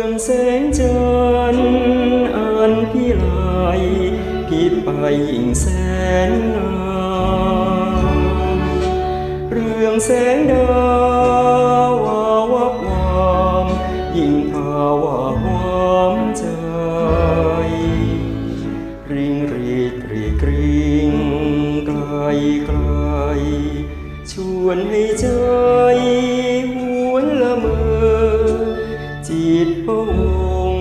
องแสงจันทร์อันพิไลพิดไปยิ่งแสนงามเรื่องแสงดาววาวับวามยิ่งภาวะความใจริงรีดรีกริงไกลไกลชวนให้ใจหวนละเมอ จิตพะวง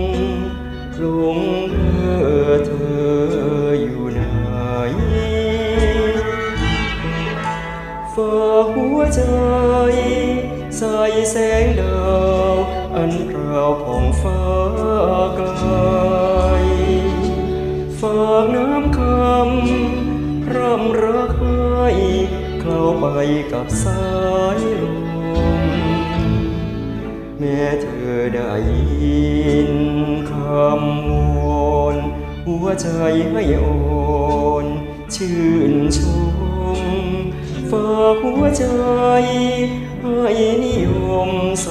หลงเธอเธออยู่ไหนฝากหัวใจ ใส่แสงดาว อันราวของฟ้าไกลฝากน้ำคำพร่ำรักให้เข้าไปกับสายลมำวนหัวใจให้โอนชื่นชมฝากหัวใจให้นิยมส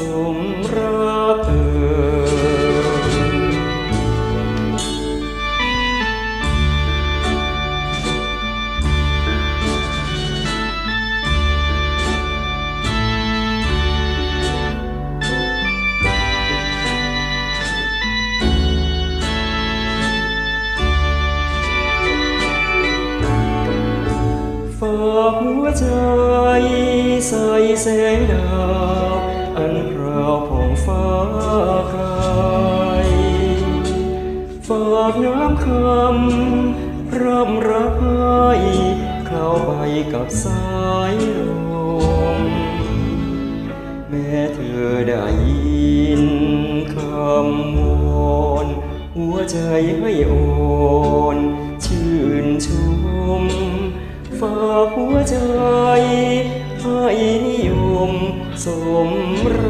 ฝากหัวใจใส่แสงดาวอันพราวผ่องฟ้าไกลฝากน้ำคำพร่ำรักให้เข้าไปกับสายลมแม้เธอได้ยินคำวอนหัวใจให้โอ สมร